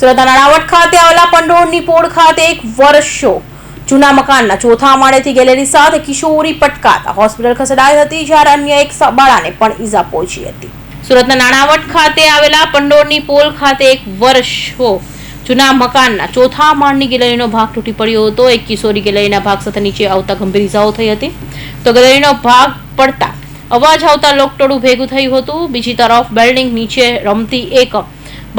સુરતના નાણાવટ ખાતે આવેલા પંડોળની પોળ ખાતે એક વર્ષો જૂના મકાનના ચોથા માળેથી ગેલેરી સાથે કિશોરી પટકાતા. હોસ્પિટલ ખસેડાઈ હતી જ્યારે અન્ય એક બાળાને પણ ઈજા પહોંચી હતી. સુરતના નાણાવટ ખાતે આવેલા પંડોળની પોલ ખાતે એક વર્ષો જૂના મકાનના ચોથા માળની ગેલેરીનો ભાગ તૂટી પડ્યો હતો. એક કિશોરી ગેલેરીના ભાગ સાથે નીચે આવતા ગંભીર ઇજાઓ થઈ હતી. તો ગેલેરીનો ભાગ પડતા અવાજ આવતા લોકટોળું ભેગું થયું હતું. બીજી તરફ બિલ્ડિંગ નીચે રમતી એક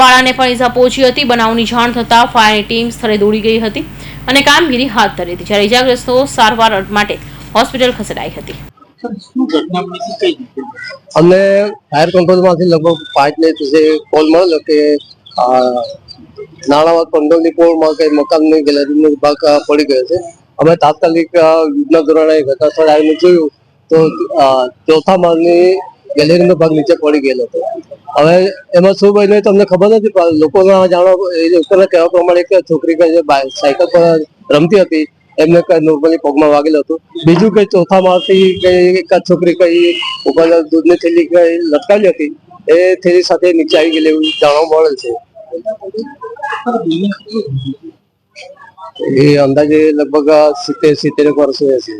બાળાને પણ ઈજા પહોંચી હતી. બનાવની જાણ થતાં ફાયરની ટીમ સ્થળે દોડી ગઈ હતી અને કામગીરી હાથ ધરી હતી. જ્યારે ઈજાગ્રસ્તો સારવાર માટે હોસ્પિટલ ખસેડાઈ હતી. શું ઘટના બની હતી કઈ રીતે અમને ફાયર કંટ્રોલમાંથી લગભગ પાંચ ને પછી કોલ મળેલો કે નાણાવત પંડોળની પોળમાં કઈ મકાનની ગેલેરીનો ભાગ પડી ગયો છે. અમે તાત્કાલિક યુદ્ધના ધોરણે ઘટના સ્થળે આવીને જોયું તો ચોથા માળની ગેલેરીનો ભાગ નીચે પડી ગયેલો હતો. હવે એમાં શું બન્યું તમને ખબર નથી લોકો લોકોના જાણો એ લોકોના કહેવા પ્રમાણે કે છોકરી સાયકલ પર રમતી હતી, એમને કઈ નોર્મલી પગમાં વાગેલું હતું. બીજું કઈ ચોથા માળથી કઈ એકાદ છોકરી કઈ ઉપર દૂધની થેલી કઈ લટકાવી હતી, એ થેલી સાથે નીચે આવી ગયેલી એવું જાણવા મળે છે. એ અંદાજે લગભગ સિત્તેર સિત્તેર વર્ષ હશે.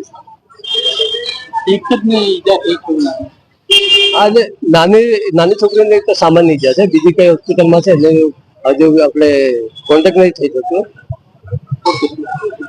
એક જ નહીં એક. આજે નાની નાની છોકરીને સામાન્ય ઈજા છે. બીજી કઈ હોસ્પિટલમાં છે, હજુ આપણે કોન્ટેક્ટ નહીં થઈ શકતો.